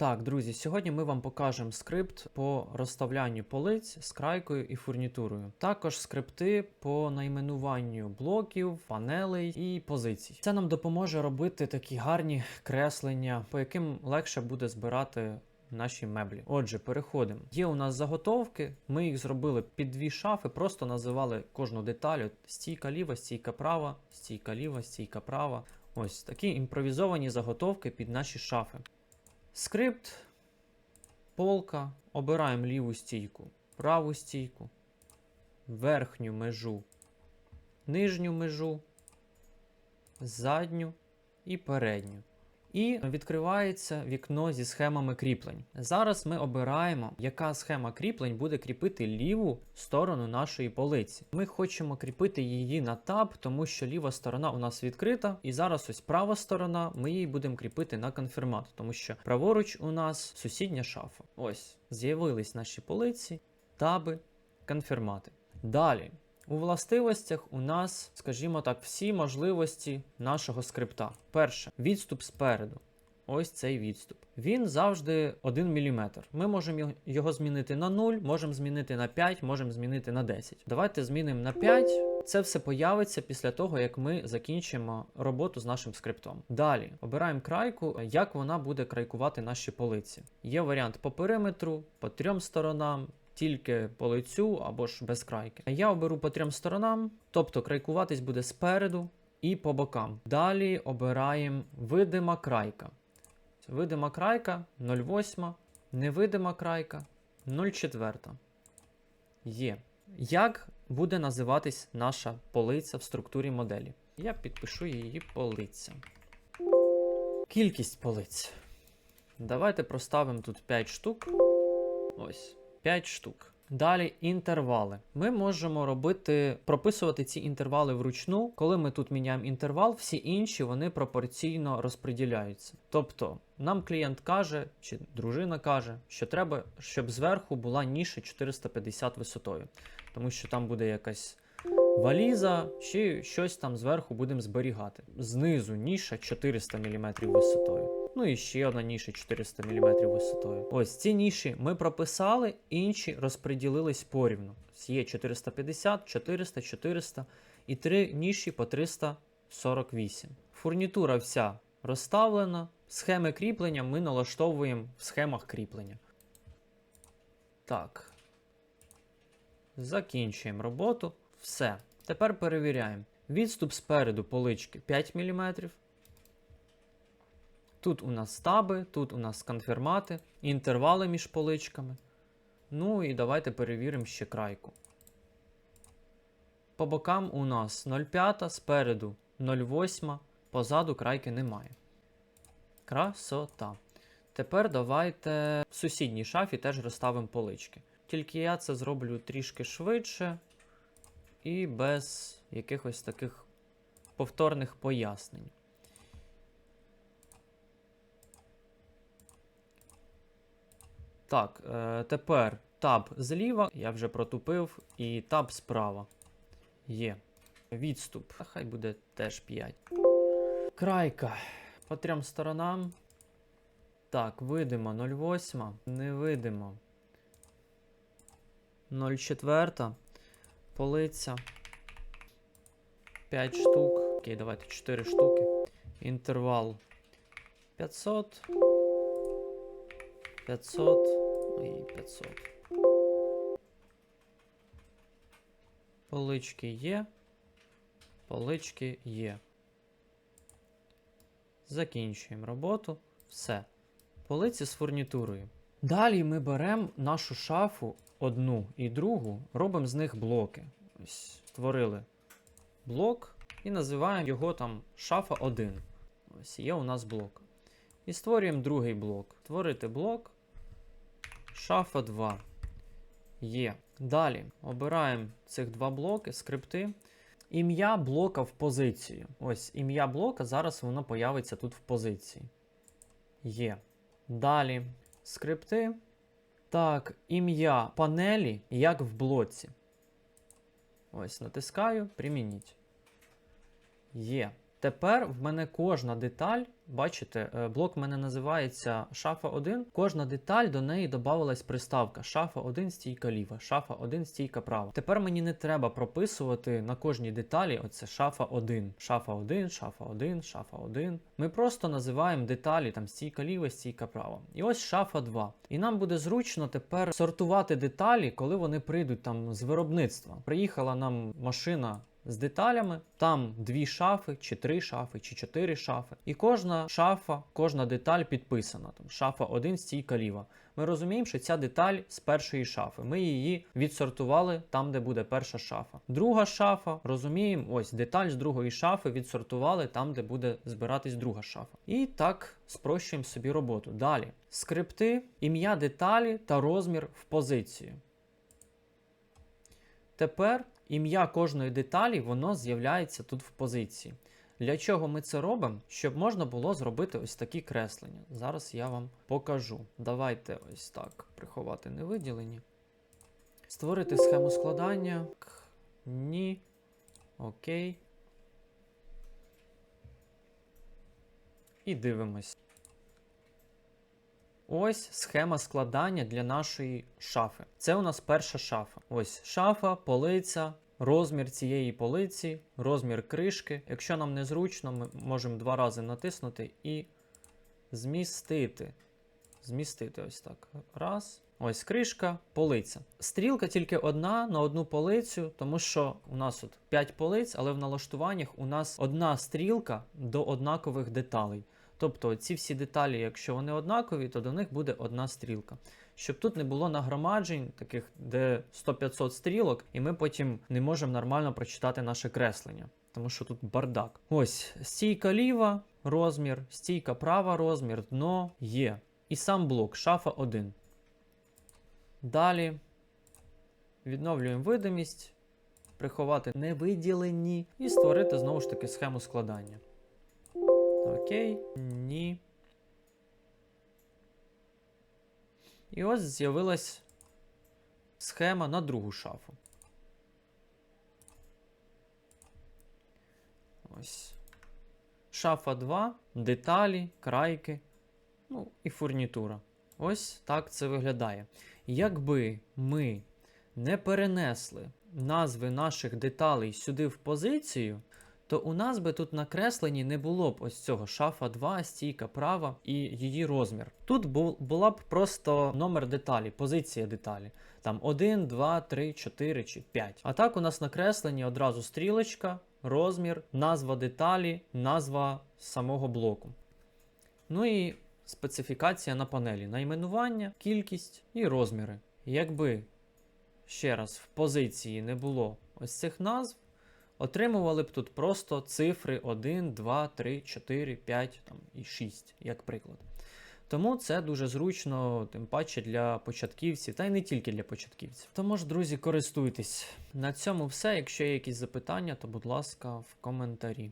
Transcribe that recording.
Так, друзі, сьогодні ми вам покажемо скрипт по розставлянню полиць з крайкою і фурнітурою. Також скрипти по найменуванню блоків, панелей і позицій. Це нам допоможе робити такі гарні креслення, по яким легше буде збирати. Наші меблі. Отже, переходимо. Є у нас заготовки. Ми їх зробили під дві шафи, просто називали кожну деталь. Стійка ліва, стійка права, стійка ліва, стійка права. Ось такі імпровізовані заготовки під наші шафи. Скрипт, полка. Обираємо ліву стійку, праву стійку, верхню межу, нижню межу, задню і передню. І відкривається вікно зі схемами кріплень. Зараз ми обираємо, яка схема кріплень буде кріпити ліву сторону нашої полиці. Ми хочемо кріпити її на таб, тому що ліва сторона у нас відкрита, і зараз ось права сторона, ми її будемо кріпити на конфірмат, тому що праворуч у нас сусідня шафа. Ось з'явились наші полиці, таби, конфірмати. Далі. У властивостях у нас, скажімо так, всі можливості нашого скрипта. Перше, відступ спереду. Ось цей відступ. Він завжди 1 мм. Ми можемо його- змінити на 0, можемо змінити на 5, можемо змінити на 10. Давайте змінимо на 5. Це все появиться після того, як ми закінчимо роботу з нашим скриптом. Далі обираємо крайку, як вона буде крайкувати наші полиці. Є варіант по периметру, по трьом сторонам, тільки по лицю або ж без крайки. Я оберу по трьом сторонам, тобто крайкуватись буде спереду і по бокам. Далі обираємо видима крайка. Видима крайка 0,8, невидима крайка 0,4. Є. Як буде називатись наша полиця в структурі моделі? Я підпишу її полиця. Кількість полиць. Давайте проставимо тут 5 штук. Ось. 5 штук. Далі інтервали. Ми можемо робити, прописувати ці інтервали вручну. Коли ми тут міняємо інтервал, всі інші вони пропорційно розподіляються. Тобто, нам клієнт каже, чи дружина каже, що треба, щоб зверху була ніша 450 висотою, тому що там буде якась валіза, чи щось там зверху будемо зберігати. Знизу ніша 400 мм висотою. Ну і ще одна ніша 400 мм висотою. Ось ці ніші ми прописали, інші розподілились порівну. Є 450, 400, 400 і три ніші по 348. Фурнітура вся розставлена. Схеми кріплення ми налаштовуємо в схемах кріплення. Так. Закінчуємо роботу. Все. Тепер перевіряємо. Відступ спереду полички 5 мм. Тут у нас стаби, тут у нас конфірмати, інтервали між поличками. Ну і давайте перевіримо ще крайку. По бокам у нас 0,5, спереду 0,8, позаду крайки немає. Красота. Тепер давайте в сусідній шафі теж розставимо полички. Тільки я це зроблю трішки швидше і без якихось таких повторних пояснень. Так, е, тепер таб зліва, я вже протупив, і таб справа. Є. Відступ. Хай буде теж 5. Крайка. По трьом сторонам. Так, видимо 0,8. Невидимо. 0,4. Полиця. 5 штук. Окей, давайте 4 штуки. Інтервал 500. 500 і 500. Полички є. Полички є. Закінчуємо роботу. Все. Полиці з фурнітурою. Далі ми беремо нашу шафу одну і другу, робимо з них блоки. Ось створили блок і називаємо його там шафа 1. Ось є у нас блок. І створюємо другий блок. Творити блок. Шафа 2. Є. Далі обираємо цих два блоки, скрипти. Ім'я блока в позицію. Ось ім'я блока, зараз воно появиться тут в позиції. Є. Далі скрипти. Так, ім'я панелі, як в блоці. Ось, натискаю, примініть. Є. Тепер в мене кожна деталь, бачите, е, блок в мене називається шафа 1. Кожна деталь до неї додавалась приставка шафа 1 стійка ліва, шафа 1 стійка права. Тепер мені не треба прописувати на кожній деталі оце шафа 1, шафа 1, шафа 1, шафа 1. Ми просто називаємо деталі там стійка ліва, стійка права. І ось шафа 2. І нам буде зручно тепер сортувати деталі, коли вони прийдуть там з виробництва. Приїхала нам машина з деталями. Там дві шафи, чи три шафи, чи чотири шафи. І кожна шафа, кожна деталь підписана. Там шафа 1, стійка ліва. Ми розуміємо, що ця деталь з першої шафи. Ми її відсортували там, де буде перша шафа. Друга шафа, розуміємо, ось деталь з другої шафи відсортували там, де буде збиратись друга шафа. І так спрощуємо собі роботу. Далі скрипти, ім'я деталі та розмір в позицію. Тепер ім'я кожної деталі воно з'являється тут в позиції. Для чого ми це робимо? Щоб можна було зробити ось такі креслення. Зараз я вам покажу. Давайте ось так приховати невиділені. Створити схему складання. Ні. Окей. І дивимось. Ось схема складання для нашої шафи. Це у нас перша шафа. Ось шафа, полиця, розмір цієї полиці, розмір кришки. Якщо нам незручно, ми можемо два рази натиснути і змістити. Змістити ось так. Раз. Ось кришка, полиця. Стрілка тільки одна на одну полицю, тому що у нас тут 5 полиць, але в налаштуваннях у нас одна стрілка до однакових деталей. Тобто ці всі деталі, якщо вони однакові, то до них буде одна стрілка. Щоб тут не було нагромаджень, таких де 100-500 стрілок, і ми потім не можемо нормально прочитати наше креслення. Тому що тут бардак. Ось стійка ліва, розмір, стійка права, розмір, дно є. І сам блок, шафа 1. Далі відновлюємо видимість, приховати невиділені і створити знову ж таки схему складання. Окей, ні. І ось з'явилась схема на другу шафу. Ось. Шафа 2, деталі, крайки, ну і фурнітура. Ось так це виглядає. Якби ми не перенесли назви наших деталей сюди в позицію, то у нас би тут на кресленні не було б ось цього шафа 2, стійка права і її розмір. Тут була б просто номер деталі, позиція деталі. Там 1, 2, 3, 4 чи 5. А так у нас на кресленні одразу стрілочка, розмір, назва деталі, назва самого блоку. Ну і специфікація на панелі: найменування, кількість і розміри. Якби ще раз в позиції не було ось цих назв, отримували б тут просто цифри 1, 2, 3, 4, 5 там, і 6, як приклад. Тому це дуже зручно, тим паче для початківців, та й не тільки для початківців. Тому ж, друзі, користуйтесь. На цьому все. Якщо є якісь запитання, то будь ласка, в коментарі.